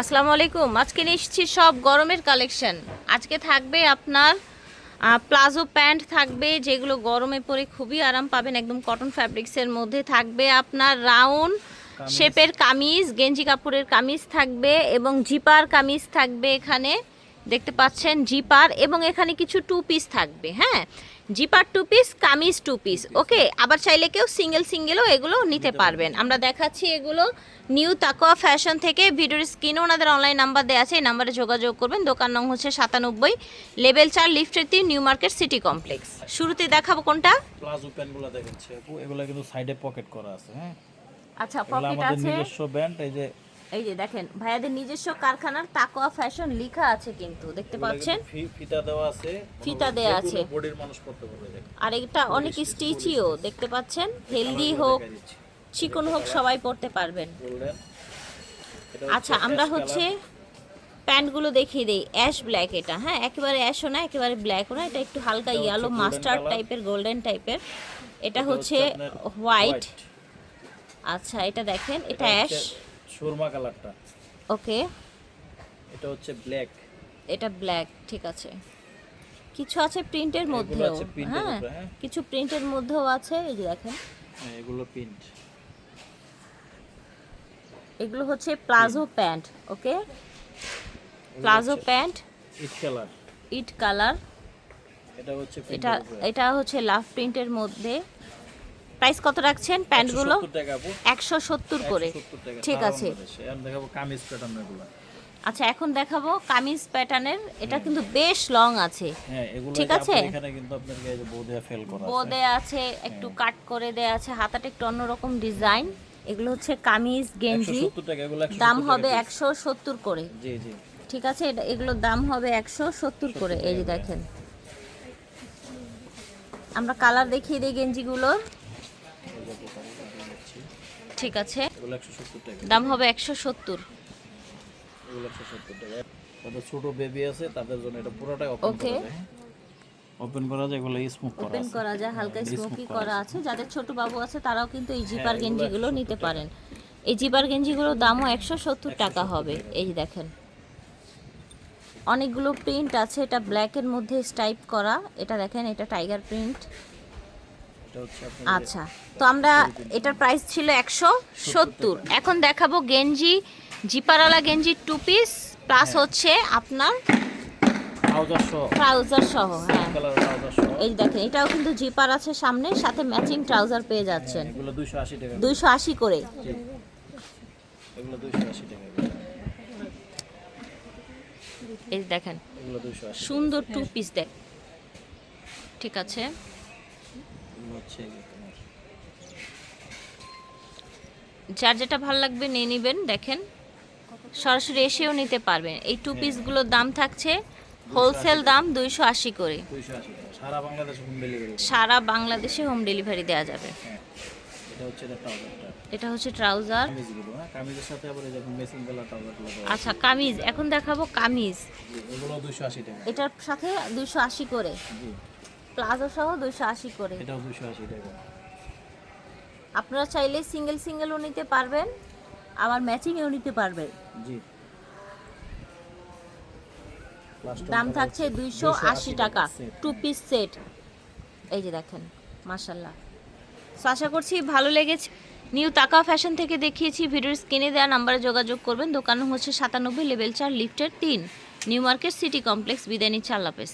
আসসালামু আলাইকুম। আজকে নিচ্ছি সব গরমের কালেকশন। আজকে থাকবে আপনার প্লাজো প্যান্ট থাকবে যেগুলো গরমে পরে খুবই আরাম পাবেন। একদম কটন ফ্যাব্রিক্সের মধ্যে থাকবে আপনার রাউন্ড শেপের কামিজ গেঞ্জি কাপড়ের কামিজ থাকবে এবং জিপার কামিজ থাকবে এখানে। দেখতে পাচ্ছেন জিপার এবং এখানে কিছু টু পিস থাকবে হ্যাঁ? Zipper two piece kameez two piece okay আবার চাইলে কেউ সিঙ্গেল সিঙ্গেলও এগুলো নিতে পারবেন। আমরা দেখাচ্ছি এগুলো নিউ তাকোয়া ফ্যাশন থেকে ভিডিওর স্ক্রিনে ওনাদের অনলাইন নাম্বার দেওয়া আছে এই নাম্বারে যোগাযোগ করবেন। দোকান নং হচ্ছে সাতানব্বই লেভেল চার লিফটের তিন নিউ মার্কেট সিটি কমপ্লেক্স। শুরুতে দেখাবো কোনটা? প্লাজো প্যান্টগুলো দেখাচ্ছি এগুলো কিন্তু সাইডে পকেট করা আছে হ্যাঁ? আচ্ছা পকেট আমাদের আছে। নিজস্ব ব্যান্ড এই যে এই যে দেখেন ভাইয়াদের নিজস্ব কারখানার তাকোয়া ফ্যাশন লেখা আছে কিন্তু দেখতে পাচ্ছেন? ফিতা দেওয়া আছে ফিতা দেয়া আছে। বডির মানুষ পড়তে পারবে আর এটা অনেক স্টিচিও দেখতে পাচ্ছেন? হেলদি হোক চিকন হোক সবাই পড়তে পারবেন। আচ্ছা আমরা হচ্ছে প্যান্টগুলো দেখিয়ে দিই। অ্যাশ ব্ল্যাক এটা হ্যাঁ? একেবারে অ্যাশও না একেবারে ব্ল্যাকও না এটা একটু হালকা ইয়েলো মাস্টার্ড টাইপের গোল্ডেন টাইপের এটা হচ্ছে হোয়াইট আচ্ছা এটা দেখেন এটা অ্যাশ সুরমা কালারটা। ওকে। এটা হচ্ছে ব্ল্যাক এটা ব্ল্যাক ঠিক আছে। কিছু আছে প্রিন্টের মধ্যেও। হ্যাঁ হ্যাঁ। কিছু প্রিন্টের মধ্যেও আছে এই যে দেখেন। হ্যাঁ এগুলো প্রিন্ট এগুলো হচ্ছে palazzo pant okay? Palazzo pant. ইট কালার ইট কালার এটা হচ্ছে এটা এটা হচ্ছে লাভ প্রিন্টের মধ্যে। প্রাইস কত রাখছেন প্যান্টগুলো? 170 টাকা আপু। একশো সত্তর করে। ঠিক আছে। আচ্ছা এখন দেখাবো কামিজ প্যাটার্নের এটা কিন্তু বেশ লং আছে। হ্যাঁ ঠিক আছে। আপনার এখানে কিন্তু আপনাকে এই যে বোধে ফেল করা বো আছে একটু কাট করে দেয়া আছে। হাতাটা একটু অন্যরকম ডিজাইন এগুলো হচ্ছে কামিজ গেঞ্জি। 170 টাকা এগুলো 170 দাম হবে একশো সত্তর করে। ঠিক আছে? এটা- এগুলোর দাম হবে একশো সত্তর করে। এই যে দেখেন। আমরা কালার দেখিয়ে দিই গেঞ্জিগুলোর। ঠিক আছে। এগুলো 170 টাকা। দাম হবে একশো সত্তর। এগুলো 170 তাদের ছোট বেবি আছে তাদের জন্য এটা পুরোটাই যায়। ওপেন করা যায় এগুলো স্মুথ করা ওপেন করা যায় হালকা স্মোকি করা আছে। যাদের ছোট বাবু আছে তারাও কিন্তু এই জিপার এগুলো গেঞ্জিগুলো নিতে পারেন। এই জিপার গেঞ্জিগুলোর দামও একশো সত্তর টাকা হবে। এই দেখেন। অনেকগুলো প্রিন্ট আছে। এটা ব্ল্যাকের মধ্যে স্টাইপ করা। এটা দেখেন এটা টাইগার প্রিন্ট আচ্ছা তো আমরা এটার প্রাইস ছিল একশো সত্তর। এখন দেখাবো গেঞ্জি জিপারওয়ালা গেঞ্জি টু পিস প্লাস হ্যাঁ। হচ্ছে আপনার ট্রাউজার সহ। হ্যাঁ। এই দেখেন এটাও কিন্তু জিপার আছে সামনে সাথে ম্যাচিং ট্রাউজার পেয়ে যাচ্ছেন। 280 টাকা দুইশো আশি করে। জি এগুলো 280 টাকা করে। এই দেখেন সুন্দর টু পিস দেখ। ঠিক আছে। হচ্ছে যার যেটা ভালো লাগবে নিয়ে নেবেন দেখেন। সরাসরি এসেও নিতে পারবেন। এই টু পিসগুলোর দাম থাকছে হোলসেল দাম দুইশো আশি করে। সারা বাংলাদেশে হোম ডেলিভারি দেওয়া যাবে। হ্যাঁ। এটা হচ্ছে ট্রাউজার হ্যাঁ? আচ্ছা কামিজ। এখন দেখাবো কামিজ। এগুলো 280 টাকা। এটার সাথে দুইশো আশি করে। প্লাজো সহ দুশো আশি করে। এটাও 280 টাকা। আপনারা চাইলে সিঙ্গেল সিঙ্গেলও নিতে পারবেন আবার ম্যাচিংয়েও নিতে পারবেন। জি। দাম থাকছে দুইশো আশি টাকা। টু পিস সেট এই যে দেখেন মাশাল্লাহ তো আশা করছি ভালো লেগেছে। নিউ তাকা ফ্যাশন থেকে দেখিয়েছি ভিডিওর স্ক্রিনে দেওয়া নাম্বারে যোগাযোগ করবেন। দোকান হচ্ছে সাতানব্বই লেভেল চার লিফটের তিন। নিউ মার্কেট সিটি কমপ্লেক্স বিদানি চাল্লাপেস